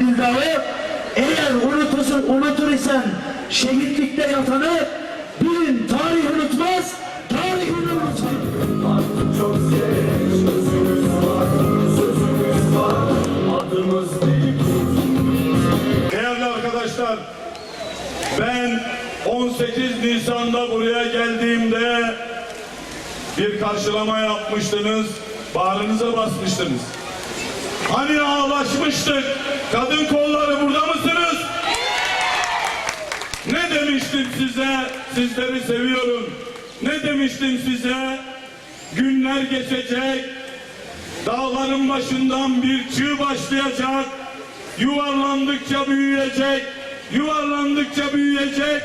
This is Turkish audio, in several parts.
hükümet oldu. Yılanlı Kandil Dağı. Eğer unutursun, unutur isen şehitlikte yatanı bilin tarih unutmaz, tarih unutur. Değil. Değerli arkadaşlar, ben 18 Nisan'da buraya geldiğimde bir karşılama yapmıştınız, bağrınıza basmıştınız. Hani ağlaşmıştık, kadın kolları burada mısınız? Ne demiştim size, sizleri seviyorum. Ne demiştim size? Günler geçecek, Dağların başından bir çığ başlayacak. Yuvarlandıkça büyüyecek. Yuvarlandıkça büyüyecek.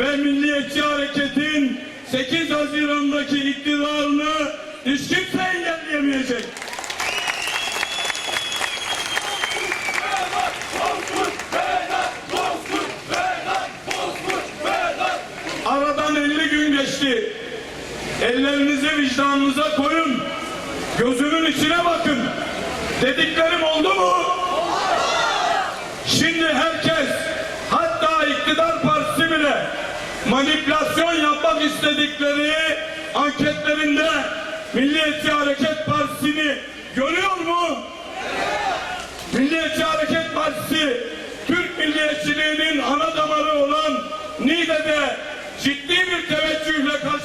Ve Milliyetçi Hareket'in 8 Haziran'daki iktidarını hiç kimse engelleyemeyecek. Ellerinizi vicdanınıza koyun. Gözümün içine bakın. Dediklerim oldu mu? Şimdi herkes hatta iktidar partisi bile manipülasyon yapmak istedikleri anketlerinde Milliyetçi Hareket Partisi'ni görüyor mu? Milliyetçi Hareket Partisi Türk milliyetçiliğinin ana damarı olan Niğde'de ciddi bir teveccühle mu?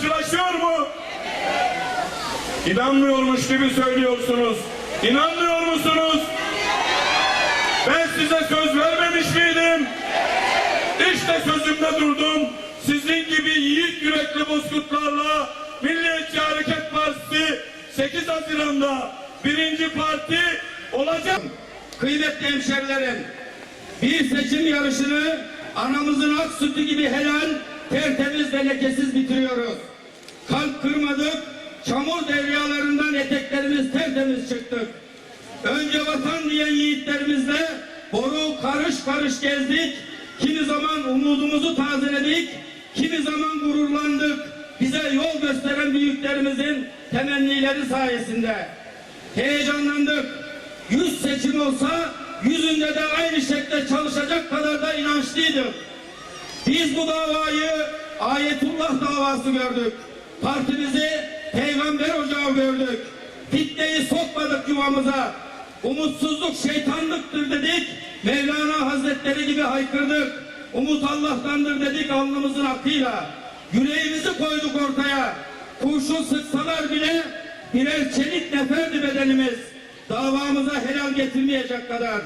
İnanmıyormuş gibi söylüyorsunuz. İnanmıyor musunuz? Ben size söz vermemiş miydim? İşte sözümde durdum. Sizin gibi yiğit yürekli bozkurtlarla Milliyetçi Hareket Partisi 8 Haziran'da birinci parti olacak. Kıymetli hemşerilerim, bir seçim yarışını anamızın ak sütü gibi helal, tertemiz ve lekesiz bitiriyoruz. Kalp kırmadık, çamur deryalarından eteklerimiz tertemiz çıktık. Önce vatan diyen yiğitlerimizle boru karış karış gezdik. Kimi zaman umudumuzu tazeledik, kimi zaman gururlandık. Bize yol gösteren büyüklerimizin temennileri sayesinde. Heyecanlandık. Yüz seçim olsa yüzünde de aynı şekilde çalışacak kadar da inançlıydık. Biz bu davayı ayetullah davası gördük. Partimizi peygamber ocağı gördük. Fitneyi sokmadık yuvamıza. Umutsuzluk şeytanlıktır dedik. Mevlana Hazretleri gibi haykırdık. Umut Allah'tandır dedik alnımızın akıyla. Yüreğimizi koyduk ortaya. Kurşun sıksalar bile birer çelik neferdi bedenimiz. Davamıza helal getirmeyecek kadar.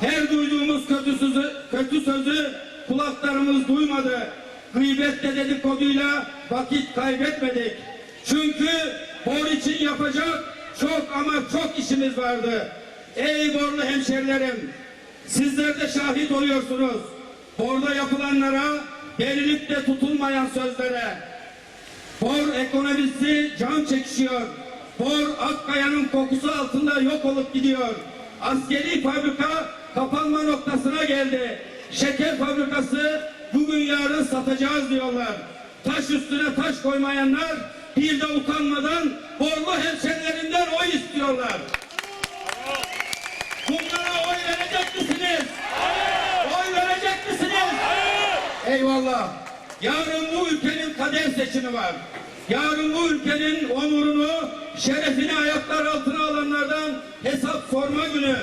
Her duyduğumuz kötü sözü, kötü sözü kulaklarımız duymadı. Gıybetle dedikoduyla vakit kaybetmedik. Çünkü bor için yapacak çok ama çok işimiz vardı. Ey borlu hemşerilerim, sizler de şahit oluyorsunuz. Borda yapılanlara, verilip de tutulmayan sözlere. Bor ekonomisi can çekişiyor. Bor Akkaya'nın kokusu altında yok olup gidiyor. Askeri fabrika kapanma noktasına geldi. Şeker fabrikası bugün yarın satacağız diyorlar. Taş üstüne taş koymayanlar bir de utanmadan borlu hemşerilerinden oy istiyorlar. Bunlara oy verecek misiniz? Oy verecek misiniz? Eyvallah. Yarın bu ülkenin kader seçimi var. Yarın bu ülkenin onurunu, şerefini ayaklar altına alanlardan hesap sorma günü.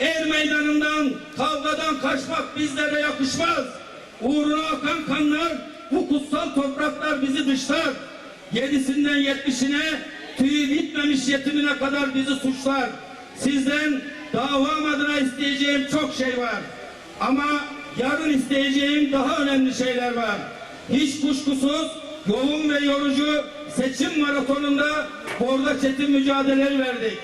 Er meydanından, kavgadan kaçmak bizlere yakışmaz. Uğruna akan kanlar, bu kutsal topraklar bizi dışlar. Yedisinden yetmişine, tüyü bitmemiş yetimine kadar bizi suçlar. Sizden davam adına isteyeceğim çok şey var. Ama yarın isteyeceğim daha önemli şeyler var. Hiç kuşkusuz yoğun ve yorucu seçim maratonunda orada çetin mücadeleler verdik.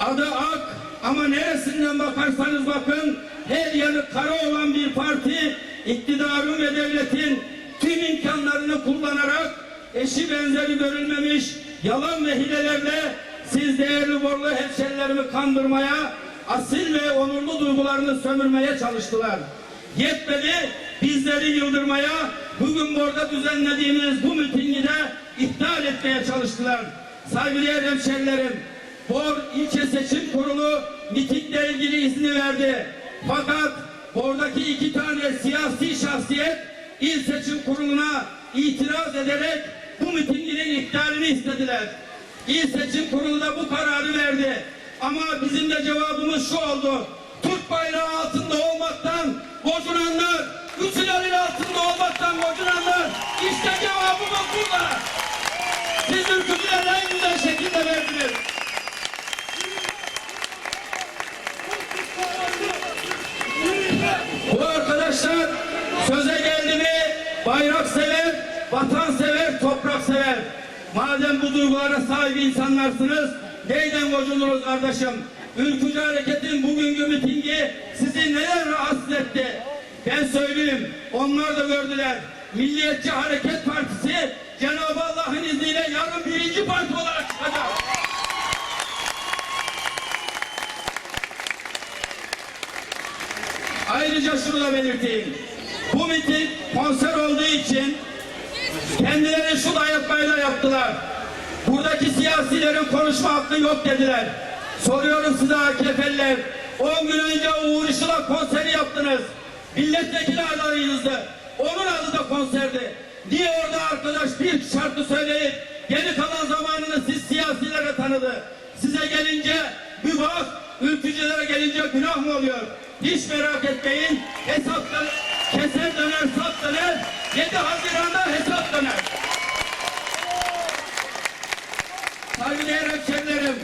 Adı AK ama neresinden bakarsanız bakın her yanı kara olan bir parti iktidarın ve devletin tüm imkanlarını kullanarak eşi benzeri görülmemiş yalan ve hilelerle siz değerli borlu hemşerilerimi kandırmaya, asil ve onurlu duygularını sömürmeye çalıştılar. Yetmedi bizleri yıldırmaya, bugün burada düzenlediğimiz bu mitingi de iptal etmeye çalıştılar. Saygıdeğer hemşerilerim, Bor İlçe Seçim Kurulu mitingle ilgili izni verdi. Fakat oradaki iki tane siyasi şahsiyet il seçim kuruluna itiraz ederek bu mitinginin iptalini istediler. İl seçim kurulu da bu kararı verdi. Ama bizim de cevabımız şu oldu. Türk bayrağı altında olmaktan gocunanlar, Üsülerin altında olmaktan gocunanlar işte cevabımız burada. Siz ülkücüler en güzel şekilde verdiniz. Bu arkadaşlar söze geldi mi bayrak sever, vatan sever, toprak sever. Madem bu duygulara sahip insanlarsınız, neyden gocunuruz kardeşim? Ülkücü hareketin bugünkü mitingi sizi neler rahatsız etti? Ben söyleyeyim, onlar da gördüler. Milliyetçi Hareket Partisi Cenab-ı Allah'ın izniyle yarın birinci parti olarak çıkacak. Ayrıca şunu da belirteyim. Bu miting konser olduğu için kendileri şu dayatmayı da yaptılar. Buradaki siyasilerin konuşma hakkı yok dediler. Soruyorum size AKP'liler. 10 gün önce Uğur Işıl'a konseri yaptınız. Milletvekili adayınızdı. Onun adı da konserdi. Niye orada arkadaş bir şarkı söyleyip geri kalan zamanını siz siyasilere tanıdı? Size gelince mübah, ülkücülere gelince günah mı oluyor? Hiç merak etmeyin. Hesaplar keser döner, sap döner. 7 Haziran'da hesap döner. Saygıdeğer hemşerilerim,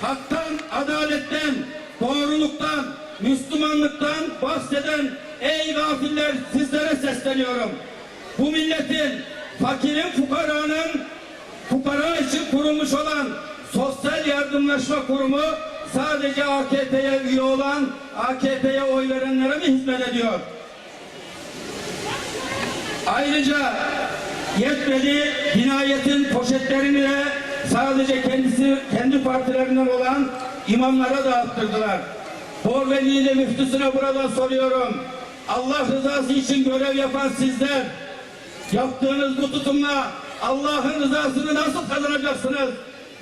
haktan, adaletten, doğruluktan, Müslümanlıktan bahseden ey gafiller sizlere sesleniyorum. Bu milletin, fakirin, fukaranın, fukara için kurulmuş olan Sosyal Yardımlaşma Kurumu sadece AKP'ye üye olan, AKP'ye oy verenlere mi hizmet ediyor? Ayrıca yetmedi cinayetin poşetlerini de sadece kendisi kendi partilerinden olan imamlara dağıttırdılar. Bor ve Niğde müftüsüne buradan soruyorum. Allah rızası için görev yapan sizler yaptığınız bu tutumla Allah'ın rızasını nasıl kazanacaksınız?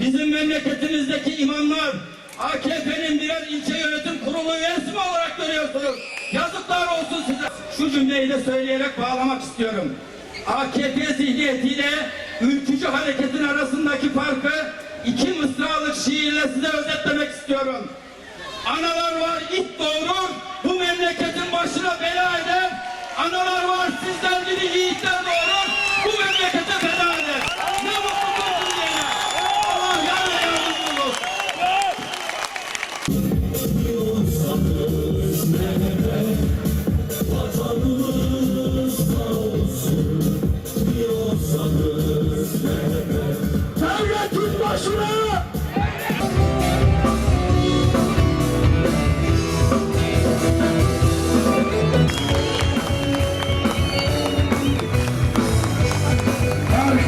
Bizim memleketimizdeki imamlar AKP'nin birer ilçe yönetim kurulu üyesi mi olarak görüyorsunuz? Yazıklar olsun size. Şu cümleyi de söyleyerek bağlamak istiyorum. AKP zihniyetiyle ülkücü hareketin arasındaki farkı iki mısralık şiirle size özetlemek istiyorum. Analar var it doğurur, bu memleketin başına bela eder. Analar var sizden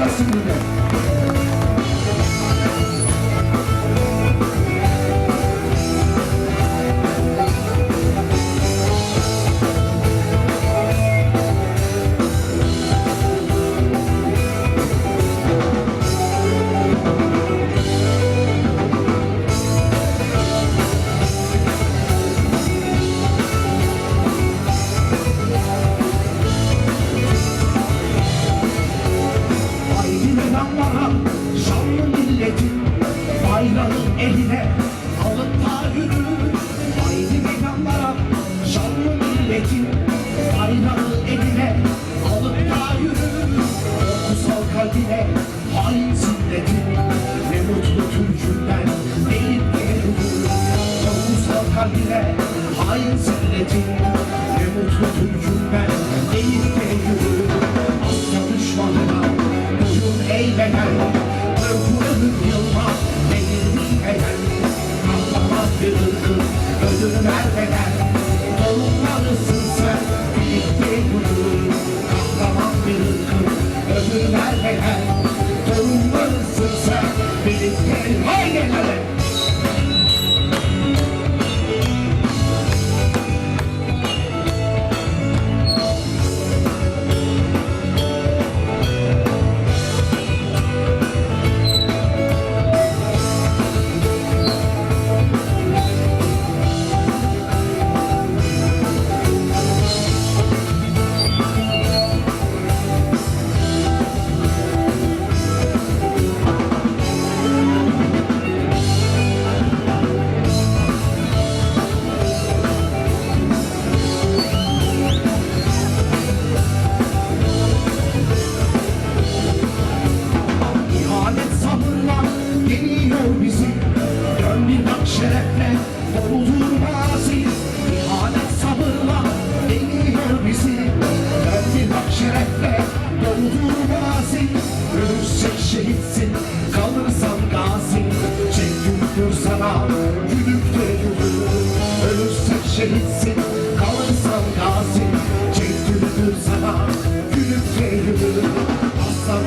Nasıl bilmem?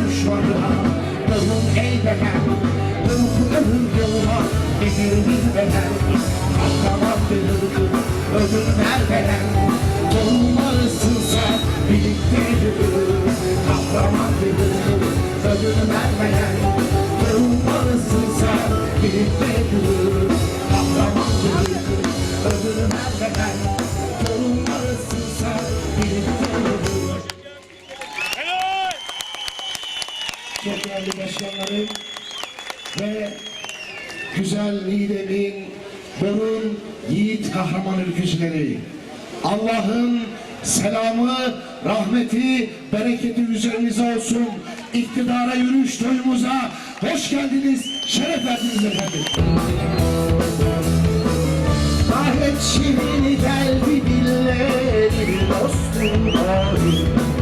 Asla düşmanına Dönün eylenen Dönün ölüm yoluna Nedir bilmeden Kahraman verirdim Ödül vermeden Torunlarısın sen Birlikte yürür Kahraman verirdim Ödül vermeden Torunlarısın sen Birlikte Torunlarısın çok değerli başkanlarım ve güzel liderin, bunun yiğit kahraman ülkücüleri. Allah'ın selamı, rahmeti, bereketi üzerinize olsun. İktidara yürüyüş toyumuza hoş geldiniz, şeref verdiniz efendim. Gayet şirin geldi dillerim dostum doğru.